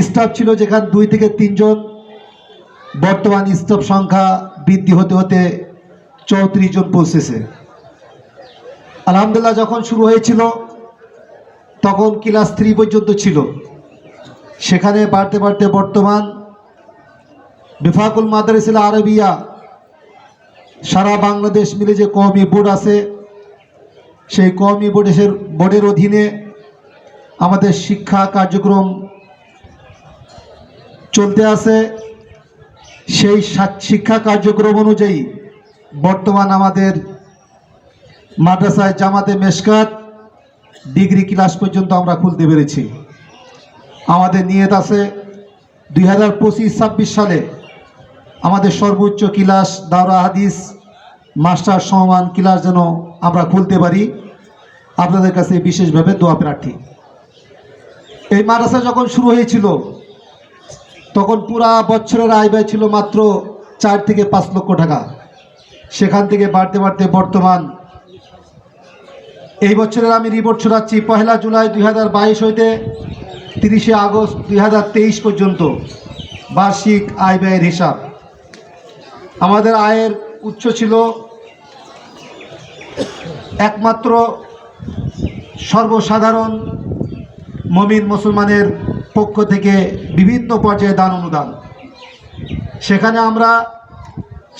Staff ছিল যেখানে দুই থেকে তিনজন। বর্তমান স্টাফ সংখ্যা বৃদ্ধি হতে হতে চৌত্রিশ জন পৌঁছেছে। আলহামদুলিল্লাহ যখন শুরু হয়েছিল, তখন ক্লাস থ্রি পর্যন্ত ছিল। সেখানে বাড়তে বাড়তে বর্তমান বেফাকুল মাদারিসিল আরবিয়া, সারা বাংলাদেশ মিলে যে কওমি বোর্ড আছে, সেই কওমি বোর্ডের বোর্ডের অধীনে আমাদের শিক্ষা কার্যক্রম চলতে আছে। সেই শিক্ষা কার্যক্রম অনুযায়ী বর্তমান আমাদের মাদ্রাসায় জামাতে মেশকাত ডিগ্রি ক্লাস পর্যন্ত আমরা খুলতে পেরেছি। আমাদের নিয়ত আছে দুই হাজার পঁচিশ, ছাব্বিশ সালে আমাদের সর্বোচ্চ ক্লাস দাওরা হাদিস মাস্টার সমান ক্লাস যেন আমরা খুলতে পারি। আপনাদের কাছে বিশেষভাবে দোয়া প্রার্থী। এই মাদ্রাসা যখন শুরু হয়েছিল তখন পুরা বছরের আয় ব্যয় ছিল মাত্র চার থেকে পাঁচ লক্ষ টাকা। সেখান থেকে বাড়তে বাড়তে বর্তমান এই বছরের আমি রিপোর্ট ছড়াচ্ছি পহেলা জুলাই দুই হাজার বাইশ হইতে তিরিশে আগস্ট দুই হাজার তেইশ পর্যন্ত বার্ষিক আয় ব্যয়ের হিসাব। আমাদের আয়ের উচ্চ ছিল একমাত্র সর্বসাধারণ মমিন মুসলমানের পক্ষ থেকে বিভিন্ন পর্যায়ে দান অনুদান। সেখানে আমরা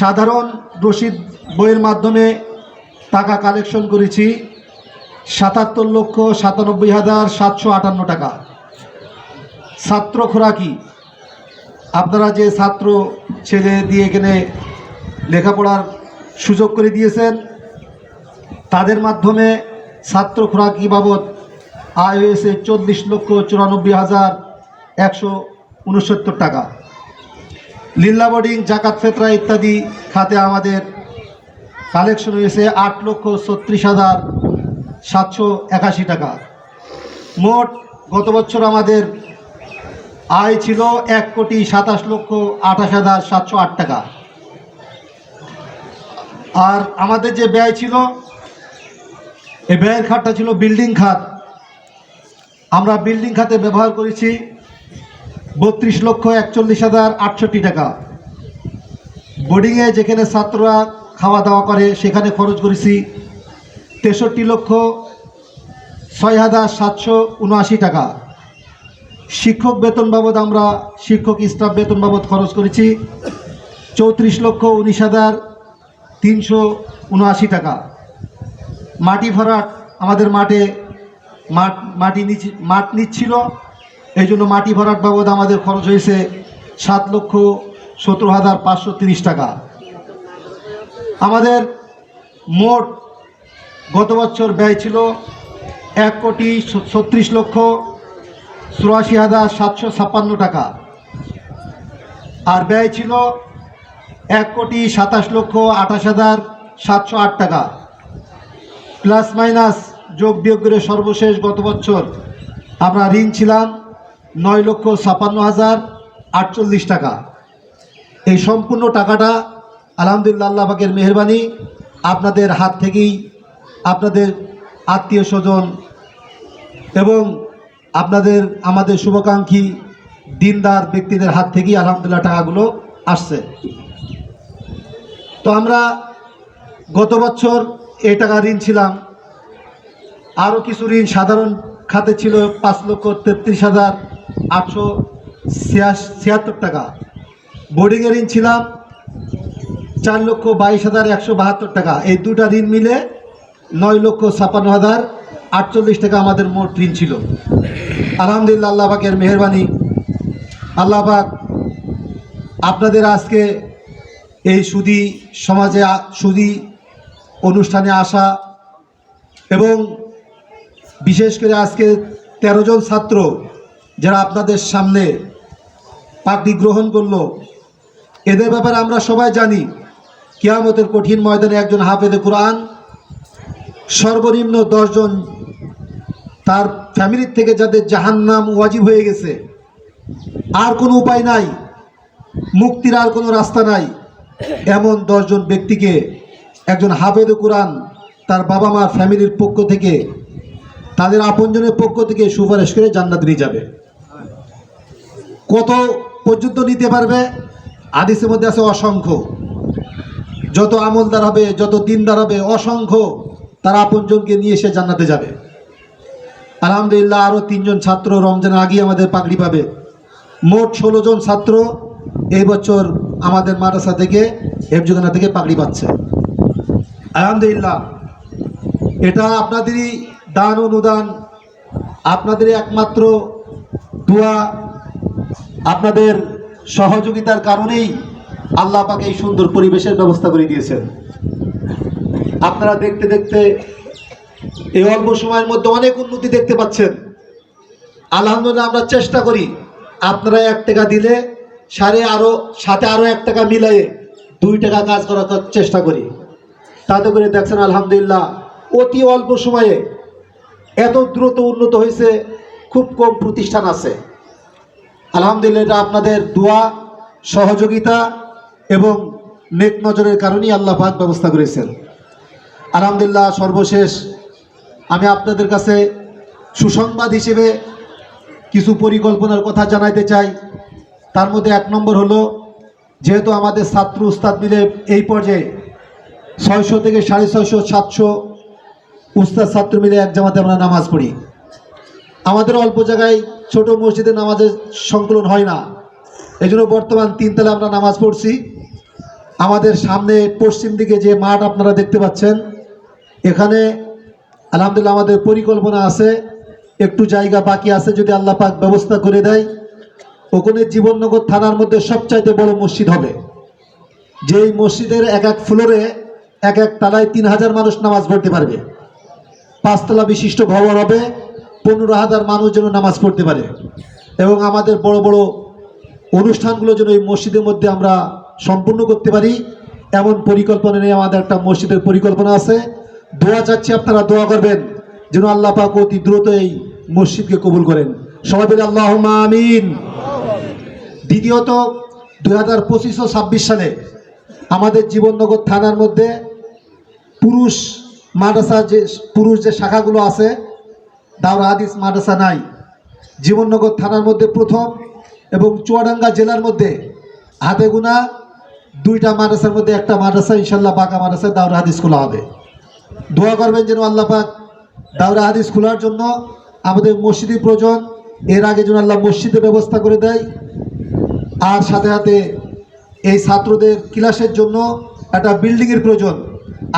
সাধারণ রসিদ বইয়ের মাধ্যমে টাকা কালেকশন করেছি সাতাত্তর লক্ষ সাতানব্বই হাজার সাতশো আটান্ন টাকা। ছাত্র খোরাকি, আপনারা যে ছাত্র ছেলে দিয়ে এখানে লেখাপড়ার সুযোগ করে দিয়েছেন, তাদের মাধ্যমে ছাত্র খোরাকি বাবদ আয় হয়েছে চল্লিশ লক্ষ চুরানব্বই হাজার একশো উনসত্তর টাকা। লিল্লা বোর্ডিং, জাকাত ফেতরা ইত্যাদি খাতে আমাদের কালেকশন হয়েছে আট লক্ষ ছত্রিশ হাজার সাতশো একাশি টাকা। মোট গত বছর আমাদের আয় ছিল এক কোটি সাতাশ লক্ষ আঠাশ হাজার সাতশো আট টাকা। আর আমাদের যে ব্যয় ছিল, এই ব্যয়ের খাতটা ছিল বিল্ডিং খাত। আমরা বিল্ডিং খাতে ব্যবহার করেছি বত্রিশ লক্ষ একচল্লিশ হাজার আটষট্টি টাকা। বোর্ডিংয়ে যেখানে ছাত্ররা খাওয়া দাওয়া করে, সেখানে খরচ করেছি তেষট্টি লক্ষ ছয় হাজার সাতশো উনআশি টাকা। শিক্ষক বেতন বাবদ আমরা, শিক্ষক স্টাফ বেতন বাবদ খরচ করেছি চৌত্রিশ লক্ষ উনিশ হাজার তিনশো উনআশি টাকা। মাটি ভরাট আমাদের মাঠে মাঠ, মাটি নিচ- মাঠ নিচ্ছিল। এই জন্য মাটি ভরাট বাবদ আমাদের খরচ হয়েছে সাত লক্ষ সতেরো হাজার পাঁচশো তিরিশ টাকা। আমাদের মোট গত বছর ব্যয় ছিল এক কোটি ছত্রিশ লক্ষ চুরাশি হাজার সাতশো ছাপ্পান্ন টাকা। আর ব্যয় ছিল এক কোটি সাতাশ লক্ষ আঠাশ হাজার সাতশো আট টাকা। প্লাস মাইনাস যোগ বিয়োগ করে সর্বশেষ গত বছর আমরা ঋণ ছিলাম নয় লক্ষ ছাপান্ন হাজার আটচল্লিশ টাকা। এই সম্পূর্ণ টাকাটা আলহামদুলিল্লাহ আল্লাহ মেহরবানি আপনাদের হাত থেকেই আপনাদের আত্মীয় স্বজন এবং আপনাদের আমাদের শুভাকাঙ্ক্ষী দিনদার ব্যক্তিদের হাত থেকেই আলহামদুলিল্লাহ টাকাগুলো আসছে। তো আমরা গত বছর এই টাকা ঋণ ছিলাম। আরও কিছু ঋণ সাধারণ খাতে ছিল পাঁচ লক্ষ তেত্রিশ হাজার আটশো ছিয়াত্তর টাকা। বোর্ডিংয়ে ঋণ ছিলাম চার লক্ষ বাইশ হাজার একশো বাহাত্তর টাকা। এই দুটা ঋণ মিলে নয় লক্ষ ছাপান্ন হাজার আটচল্লিশ টাকা আমাদের মোট ঋণ ছিল। আলহামদুলিল্লাহ আল্লাহ পাকের মেহরবানি। আল্লাহ পাক আপনাদের আজকে এই সুদী সমাজে সুদী অনুষ্ঠানে আসা এবং বিশেষ করে আজকে তেরো জন ছাত্র যারা আপনাদের সামনে পাগড়ি গ্রহণ করল, এদের ব্যাপারে আমরা সবাই জানি, কিয়ামতের কঠিন ময়দানে একজন হাফেদে কোরআন সর্বনিম্ন দশজন তার ফ্যামিলির থেকে যাদের জাহান্নাম ওয়াজিব হয়ে গেছে, আর কোনো উপায় নাই, মুক্তির আর কোনো রাস্তা নাই, এমন দশজন ব্যক্তিকে একজন হাফেদ কোরআন তার বাবা মার ফ্যামিলির পক্ষ থেকে তাদের আপনজনের পক্ষ থেকে সুপারিশ করে জান্নাত নিয়ে যাবে। কত পর্যন্ত নিতে পারবে? আদিসের মধ্যে আছে অসংখ্য। যত আমলদার হবে, যত দিনদার হবে, অসংখ্য তারা আপনজনকে নিয়ে এসে জান্নাতে যাবে। আলহামদুলিল্লাহ আরও তিনজন ছাত্র রমজানের আগেই আমাদের পাগড়ি পাবে। মোট ষোলো জন ছাত্র এই বছর আমাদের মাদ্রাসা থেকে, হেফজুখানা থেকে পাগড়ি পাচ্ছে। আলহামদুলিল্লাহ। এটা আপনাদেরই দান অনুদান আপনাদেরই একমাত্র দোয়া, আপনাদের সহযোগিতার কারণেই আল্লাহ পাকে এই সুন্দর পরিবেশের ব্যবস্থা করে দিয়েছেন। আপনারা দেখতে দেখতে এই অল্প সময়ের মধ্যে অনেক উন্নতি দেখতে পাচ্ছেন। আলহামদুলিল্লাহ আমরা চেষ্টা করি আপনারা এক টাকা দিলে সাড়ে আরও, সাথে আরও এক টাকা মিলাইয়ে দুই টাকা কাজ করার চেষ্টা করি। তাতে করে দেখছেন আলহামদুলিল্লাহ অতি অল্প সময়ে এত দ্রুত উন্নত হয়েছে, খুব কম প্রতিষ্ঠান আছে। আলহামদুলিল্লাহ, এটা আপনাদের দোয়া, সহযোগিতা এবং নেক নজরের কারণেই আল্লাহ পাক ব্যবস্থা করেছেন। আলহামদুলিল্লাহ, সর্বশেষ আমি আপনাদের কাছে সুসংবাদ হিসেবে কিছু পরিকল্পনার কথা জানাইতে চাই। তার মধ্যে এক নম্বর হলো, যেহেতু আমাদের ছাত্র উস্তাদ মিলে এই পর্যায়ে ছয়শো থেকে সাড়ে ছয়শো, সাতশো উস্তাদ ছাত্র মিলে এক জামাতে আমরা নামাজ পড়ি। আমাদের অল্প জায়গায় ছোট মসজিদে নামাজের সংকলন হয় না। এই জন্য বর্তমান তিনতলা আমরা নামাজ পড়ছি। আমাদের সামনে পশ্চিম দিকে যে মাঠ আপনারা দেখতে পাচ্ছেন, এখানে আলহামদুলিল্লাহ আমাদের পরিকল্পনা আছে। একটু জায়গা বাকি আছে যদি আল্লাহ পাক ব্যবস্থা করে দেয়। ওখানে জীবননগর থানার মধ্যে সবচাইতে বড় মসজিদ হবে। যেই মসজিদের এক এক ফ্লোরে এক এক তালায় তিন হাজার মানুষ নামাজ পড়তে পারবে। পাঁচতলা বিশিষ্ট ভবন হবে। পনেরো হাজার মানুষ যেন নামাজ পড়তে পারে। এবং আমাদের বড় বড় অনুষ্ঠানগুলো যেন এই মসজিদের মধ্যে আমরা সম্পূর্ণ করতে পারি। এমন পরিকল্পনা নিয়ে আমাদের একটা মসজিদের পরিকল্পনা আছে। দোয়া চাচ্ছি আপনারা দোয়া করবেন, যেন আল্লাহ পাক অতি দ্রুত এই মসজিদকে কবুল করেন। সবাই বলে আল্লাহ আমিন। দ্বিতীয়ত, দুই হাজার পঁচিশ ও ছাব্বিশ সালে আমাদের জীবননগর থানার মধ্যে পুরুষ মাদ্রাসা যে পুরুষ যে শাখাগুলো আছে, দাওরা হাদিস মাদ্রাসা নাই। জীবননগর থানার মধ্যে প্রথম এবং চুয়াডাঙ্গা জেলার মধ্যে হাতে গোনা দুইটা মাদ্রাসার মধ্যে একটা মাদ্রাসা ইনশাল্লাহ বাঁকা মাদ্রাসা দাওরা হাদিস খোলা হবে। দোয়া করবেন যেন আল্লাহ পাক দাওরা হাদিস খোলার জন্য আমাদের মসজিদের প্রয়োজন। এর আগে যেন আল্লাহ মসজিদের ব্যবস্থা করে দেয়। আর সাথে সাথে এই ছাত্রদের ক্লাসের জন্য একটা বিল্ডিংয়ের প্রয়োজন।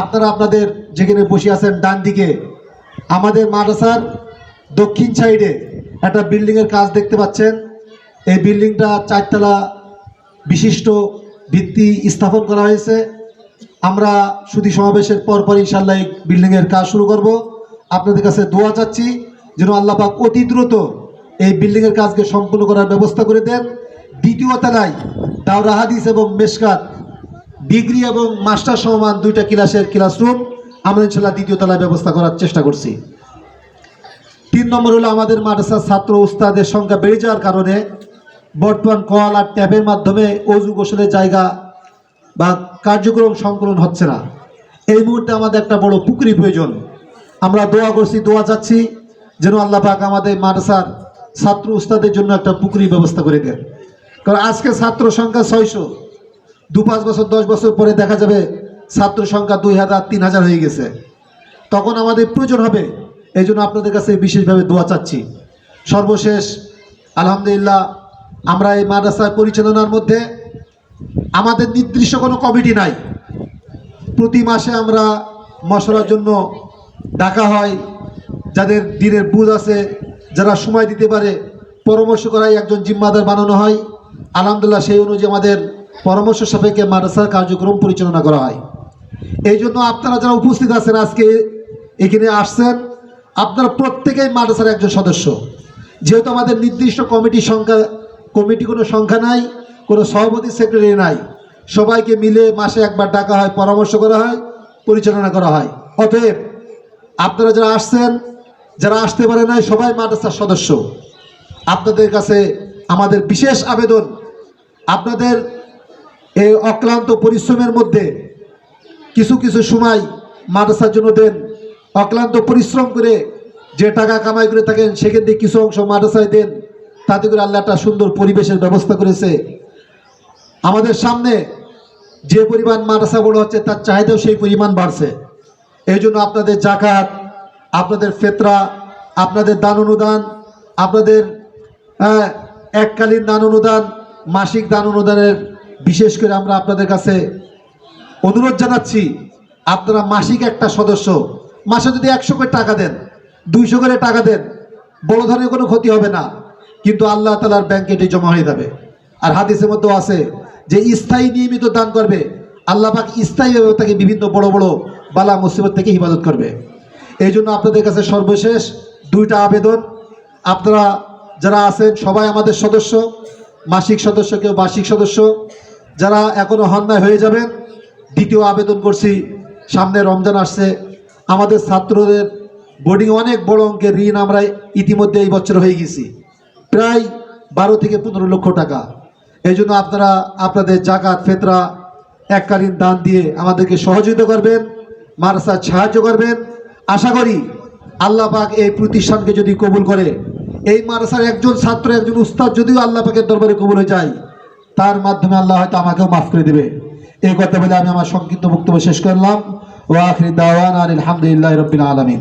আপনারা আপনাদের যেখানে বসে আছেন ডান দিকে, আমাদের মাদ্রাসার দক্ষিণ সাইডে একটা বিল্ডিংয়ের কাজ দেখতে পাচ্ছেন। এই বিল্ডিংটা চারতলা বিশিষ্ট ভিত্তি স্থাপন করা হয়েছে। আমরা সুধী সমাবেশের পর পর ইনশাল্লাহ এই বিল্ডিংয়ের কাজ শুরু করব। আপনাদের কাছে দোয়া চাচ্ছি যেন আল্লাহ পাক অতি দ্রুত এই বিল্ডিংয়ের কাজকে সম্পূর্ণ করার ব্যবস্থা করে দেন। দ্বিতীয় তলায় দাওরা হাদিস এবং মেশকাত ডিগ্রি এবং মাস্টার সমান দুইটা ক্লাসের ক্লাসরুম, আমরা ইনশাল্লাহ দ্বিতীয় তলায় ব্যবস্থা করার চেষ্টা করছি। তিন নম্বর হলো আমাদের মাদ্রাসার ছাত্র উস্তাদের সংখ্যা বেড়ে যাওয়ার কারণে বর্তমান কল আর ট্যাবের মাধ্যমে অজু গোসলের জায়গা বা কার্যক্রম সংকলন হচ্ছে না। এই মুহূর্তে আমাদের একটা বড় পুকুরি প্রয়োজন। আমরা দোয়া করছি, দোয়া যাচ্ছি যেন আল্লাহ পাক আমাদের মাদ্রাসার ছাত্র উস্তাদের জন্য একটা পুকুরি ব্যবস্থা করে দেন। কারণ আজকে ছাত্র সংখ্যা ছয়শো। দু পাঁচ বছর, দশ বছর পরে দেখা যাবে ছাত্র সংখ্যা দুই হাজার, তিন হাজার হয়ে গেছে। তখন আমাদের প্রয়োজন হবে, এই জন্য আপনাদের কাছে বিশেষভাবে দোয়া চাচ্ছি। সর্বশেষ, আলহামদুলিল্লাহ, আমরা এই মাদ্রাসার পরিচালনার মধ্যে আমাদের নির্দিষ্ট কোনো কমিটি নাই। প্রতি মাসে আমরা মশলার জন্য ডাকা হয়, যাদের দিনের বুধ আছে, যারা সময় দিতে পারে, পরামর্শ করাই একজন জিম্মাদার বানানো হয়। আলহামদুলিল্লাহ, সেই অনুযায়ী আমাদের পরামর্শ সাপেক্ষে মাদ্রাসার কার্যক্রম পরিচালনা করা হয়। এই জন্য আপনারা যারা উপস্থিত আছেন আজকে এখানে আসছেন, আপনারা প্রত্যেকেই মাদ্রাসার একজন সদস্য। যেহেতু আমাদের নির্দিষ্ট কমিটির সংখ্যা, কমিটি কোনো সংখ্যা নাই, কোনো সভাপতি, সেক্রেটারি নাই। সবাইকে মিলে মাসে একবার ডাকা হয়, পরামর্শ করা হয়, পরিচালনা করা হয়। অতএব আপনারা যারা আসছেন, যারা আসতে পারে নাই, সবাই মাদ্রাসার সদস্য। আপনাদের কাছে আমাদের বিশেষ আবেদন, আপনাদের এই অক্লান্ত পরিশ্রমের মধ্যে কিছু কিছু সময় মাদ্রাসার জন্য দেন। অক্লান্ত পরিশ্রম করে যে টাকা কামাই করে থাকেন, সেখান থেকে কিছু অংশ মাদ্রাসায় দেন। তাতে করে আল্লাহ একটা সুন্দর পরিবেশের ব্যবস্থা করেছে। আমাদের সামনে যে পরিমাণ মাদ্রাসা বড় হচ্ছে, তার চাহিদাও সেই পরিমাণ বাড়ছে। এই জন্য আপনাদের জাকাত, আপনাদের ফেতরা, আপনাদের দান অনুদান, আপনাদের এককালীন দান অনুদান, মাসিক দান অনুদানের বিশেষ করে আমরা আপনাদের কাছে অনুরোধ জানাচ্ছি, আপনারা মাসিক একটা সদস্য, মাসে যদি একশো করে টাকা দেন, দুইশো করে টাকা দেন বড় ধরনের কোনো ক্ষতি হবে না, কিন্তু আল্লাহ তালার ব্যাংকে এটি জমা হয়ে যাবে। আর হাদিসের মধ্যেও আছে যে স্থায়ী নিয়মিত দান করবে, আল্লাহ পাক স্থায়ীভাবে তাকে বিভিন্ন বড় বড় বালা মুসিবত থেকে হিফাজত করবে। এই জন্য আপনাদের কাছে সর্বশেষ দুইটা আবেদন। আপনারা যারা আছেন, সবাই আমাদের সদস্য। মাসিক সদস্য কেউ বার্ষিক সদস্য, যারা এখনও হন্যায় হয়ে যাবেন, দ্বিতীয় আবেদন করছি, সামনে রমজান আসছে। আমাদের ছাত্রদের বোর্ডিং অনেক বড় অঙ্কের ঋণ আমরা ইতিমধ্যে এই বছর হয়ে গেছি। প্রায় বারো থেকে পনেরো লক্ষ টাকা। এই জন্য আপনারা, আপনাদের জাকাত, ফেতরা, এককালীন দান দিয়ে আমাদেরকে সহযোগিতা করবেন মারাসার সাহায্য করবেন। আশা করি আল্লাহ পাক এই প্রতিষ্ঠানকে যদি কবুল করে এই মাদ্রাসার একজন ছাত্র, একজন উস্তাদ যদিও আল্লাহ পাকের দরবারে কবুল যায়, তার মাধ্যমে আল্লাহ হয়তো আমাকেও মাফ করে দেবে। এই কথা বলে আমি আমার সংক্ষিপ্ত বক্তব্য শেষ করলাম। ও আখরি দাওয়ান আলহামদুলিল্লাহ রবিন আলমিন।